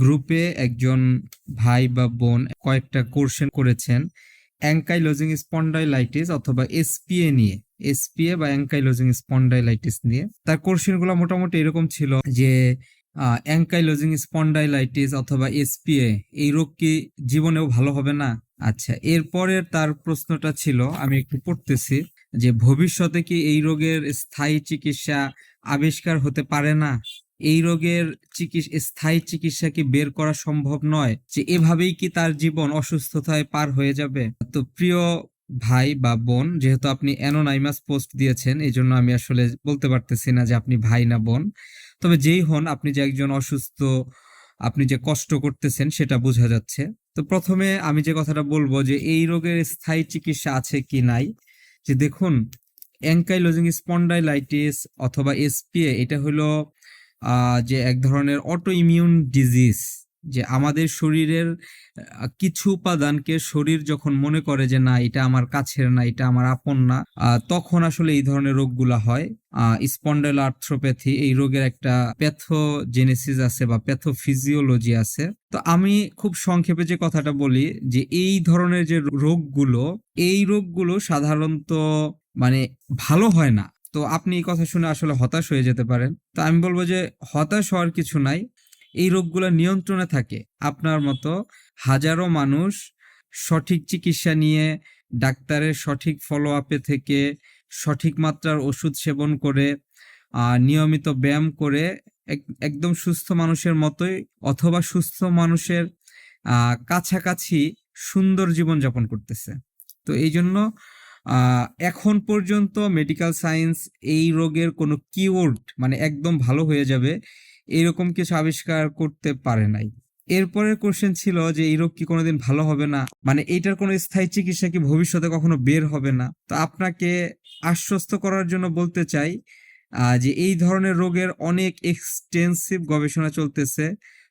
গ্রুপে একজন ভাই বা বোন কয়েকটা কোর্সেন করেছেন অ্যাঙ্কাইলোজিং স্পন্ডাইলাইটিস অথবা এসপিএ নিয়ে, এসপিএ বা অ্যাঙ্কাইলোজিং স্পন্ডাইলাইটিস নিয়ে। তার কোর্সেনগুলো মোটামুটি এরকম ছিল যে অ্যাঙ্কাইলোজিং স্পন্ডাইলাইটিস অথবা এসপিএ, এই রোগ কি জীবনেও ভালো হবে না? আচ্ছা এরপরে তার প্রশ্নটা ছিল, আমি একটু পড়তেছি, যে ভবিষ্যতে কি এই রোগের স্থায়ী চিকিৎসা আবিষ্কার হতে পারে না? এই রোগের চিকিৎসা স্থায়ী চিকিৎসা কি বের করা সম্ভব নয় যে এভাবেই কি তার জীবন অসুস্থতায় পার হয়ে যাবে। তো প্রিয় ভাই বা বোন, যেহেতু আপনি অ্যানোনাইমাস পোস্ট দিয়েছেন এই জন্য আমি আসলে বলতে পারতেছি না যে আপনি ভাই না বোন। তবে যেই হন, আপনি যে একজন অসুস্থ, আপনি যে কষ্ট করতেছেন, সেটা বোঝা যাচ্ছে। তো প্রথমে আমি যে কথাটা বলব যে এই রোগের স্থায়ী চিকিৎসা আছে কি নাই, যে দেখুন, অ্যাঙ্কাইলোজিং স্পন্ডাইলাইটিস অথবা এসপিএ, এটা হলো যে এক ধরনের অটো ইমিউন ডিজিজ যে আমাদের শরীরের কিছু উপাদানকে শরীর যখন মনে করে যে না, এটা আমার কাছের না, এটা আমার আপন না তখন আসলে এই ধরনের রোগগুলা হয়। স্পন্ডেল আর্থ্রোপ্যাথি এই রোগের একটা প্যাথোজেনেসিস আছে বা প্যাথোফিজিওলজি আছে। তো আমি খুব সংক্ষেপে যে কথাটা বলি, যে এই ধরনের যে রোগগুলো, এই রোগগুলো সাধারণত মানে ভালো হয় না। তো আপনি এই কথা শুনে আসলে হতাশ হয়ে যেতে পারেন। তো আমি বলব যে হতাশ হওয়ার কিছু নাই। এই রোগগুলো নিয়ন্ত্রণে থাকে। আপনার মতো হাজারো মানুষ সঠিক চিকিৎসা নিয়ে, ডাক্তারের সঠিক ফলো আপে থেকে, সঠিক মাত্রার ওষুধ সেবন করে নিয়মিত ব্যায়াম করে, এক- একদম সুস্থ মানুষের মতোই অথবা সুস্থ মানুষের কাছাকাছি সুন্দর জীবনযাপন করতেছে। তো এই জন্য এখন পর্যন্ত মেডিকেল সায়েন্স এই রোগের কোনো কিওর্ড মানে একদম ভালো হয়ে যাবে, এরকম কিছু আবিষ্কার করতে পারে নাই। এরপরের কোশ্চেন ছিল যে এই রোগ কি কোনোদিন ভালো হবে না? মানে এটার কোনো স্থায়ী চিকিৎসা কি ভবিষ্যতে কখনো বের হবে না? তো আপনাকে আশ্বস্ত করার জন্য বলতে চাই যে এই ধরনের রোগের অনেক এক্সটেন্সিভ গবেষণা চলতেছে,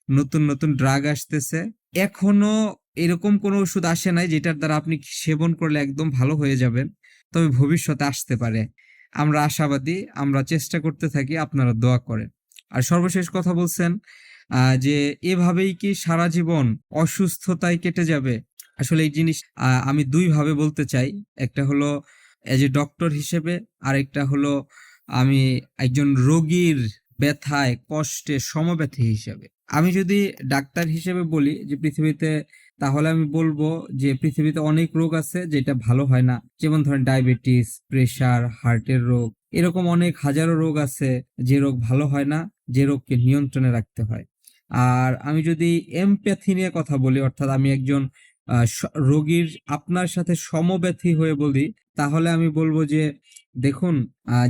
নতুন নতুন ড্রাগ আসতেছে। এখনও এরকম কোনো ওষুধ আসে নাই যেটার দ্বারা আপনি সেবন করলে একদম ভালো হয়ে যাবেন। তবে ভবিষ্যতে আসতে পারে। আমরা আশাবাদী, আমরা চেষ্টা করতে থাকি, আপনারা দোয়া করেন। আর সর্বশেষ কথা বলছেন যে এভাবেই কি সারা জীবন অসুস্থতায় কেটে যাবে? আসলে এই জিনিস আমি দুই ভাবে বলতে চাই। একটা হলো এজ এ ডক্টর হিসেবে, আরেকটা হলো, আমি একজন রোগীর ব্যথায়, কষ্টে, সমব্যথী হিসেবে। আমি যদি ডাক্তার হিসেবে বলি যে পৃথিবীতে, তাহলে আমি বলব যে পৃথিবীতে অনেক রোগ আছে যেটা ভালো হয় না। যেমন ধরেন ডায়াবেটিস, প্রেশার, হার্টের রোগ, এরকম অনেক হাজারো রোগ আছে যে রোগ ভালো হয় না, যে রোগকে নিয়ন্ত্রণে রাখতে হয়। আর আমি যদি এমপ্যাথি নিয়ে কথা বলি, অর্থাৎ আমি একজন রোগীর আপনার সাথে সমব্যথী হয়ে বলি তাহলে আমি বলব যে, দেখুন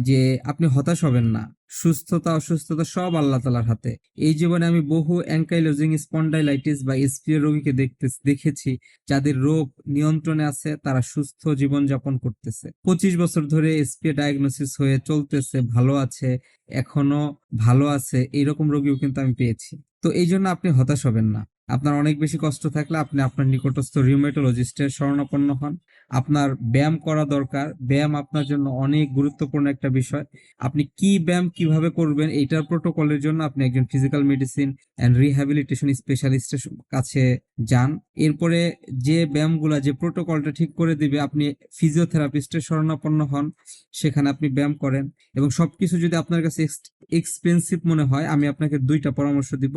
যে আপনি হতাশ হবেন না। সুস্থতা, অসুস্থতা সব আল্লাহ তালার হাতে। এই জীবনে আমি বহু অ্যাঙ্কাইলোজিং স্পন্ডাইলাইটিস বা এসপিএ রোগীকে দেখতে, দেখেছি, যাদের রোগ নিয়ন্ত্রণে আছে, তারা সুস্থ জীবন যাপন করতেছে। পঁচিশ বছর ধরে এসপিএ ডায়াগনোসিস হয়ে চলতেছে, ভালো আছে, এখনও ভালো আছে, এইরকম রোগীও কিন্তু আমি পেয়েছি। তো এই জন্য আপনি হতাশ হবেন না। আপনার অনেক বেশি কষ্ট থাকলে আপনি আপনার নিকটস্থ রিউমেটোলজিস্টের শরণাপন্ন হন। আপনার ব্যায়াম করা দরকার। ব্যায়াম আপনার জন্য অনেক গুরুত্বপূর্ণ একটা বিষয়। আপনি কি ব্যায়াম কীভাবে করবেন এইটার প্রোটোকলের জন্য আপনি একজন ফিজিক্যাল মেডিসিন অ্যান্ড রিহ্যাবিলিটেশন স্পেশালিস্টের কাছে যান। এরপরে যে ব্যায়ামগুলা, যে প্রোটোকলটা ঠিক করে দিবে, আপনি ফিজিওথেরাপিস্টের শরণাপন্ন হন, সেখানে আপনি ব্যায়াম করেন। এবং সবকিছু যদি আপনার কাছে এক্সপেন্সিভ মনে হয়, আমি আপনাকে দুইটা পরামর্শ দিব।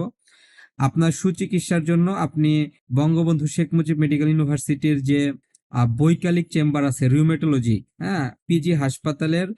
আপনার সুচিকিৎসার জন্য আপনি বঙ্গবন্ধু শেখ মুজিব মেডিকেল ইউনিভার্সিটির যে বৈকালিক চেম্বার আছে রিউমেটোলজি হ্যাঁ পিজি হাসপাতালের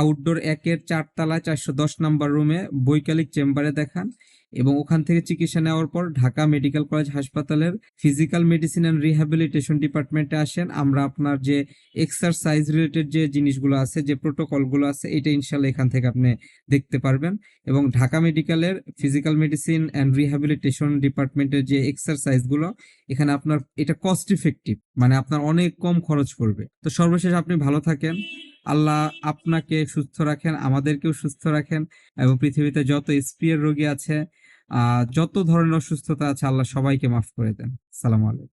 আউটডোর একের চারতলায় চারশো দশ নাম্বার রুমে বৈকালিক চেম্বারে দেখান এবং ওখান থেকে চিকিৎসা নেওয়ার পর ঢাকা মেডিকেল কলেজ হাসপাতালের ফিজিক্যাল মেডিসিন অ্যান্ড রিহ্যাবিলিটেশন ডিপার্টমেন্টে আসেন। আমরা আপনার যে এক্সারসাইজ রিলেটেড যে জিনিসগুলো আছে, যে প্রোটোকলগুলো আছে, এটা ইনশাল্লাহ এখান থেকে আপনি দেখতে পারবেন এবং ঢাকা মেডিকেলের ফিজিক্যাল মেডিসিন অ্যান্ড রিহ্যাবিলিটেশন ডিপার্টমেন্টের যে এক্সারসাইজগুলো এখানে আপনার, এটা কস্ট ইফেক্টিভ মানে আপনার অনেক কম খরচ পড়বে। তো সর্বশেষ আপনি ভালো থাকেন। আল্লাহ আপনাকে সুস্থ রাখেন, আমাদেরকেও সুস্থ রাখেন এবং পৃথিবীতে যত স্পিয়ার রোগী আছে যত ধরনের অসুস্থতা আছে, আল্লাহ সবাইকে মাফ করে দেন। সালাম আলাইকুম।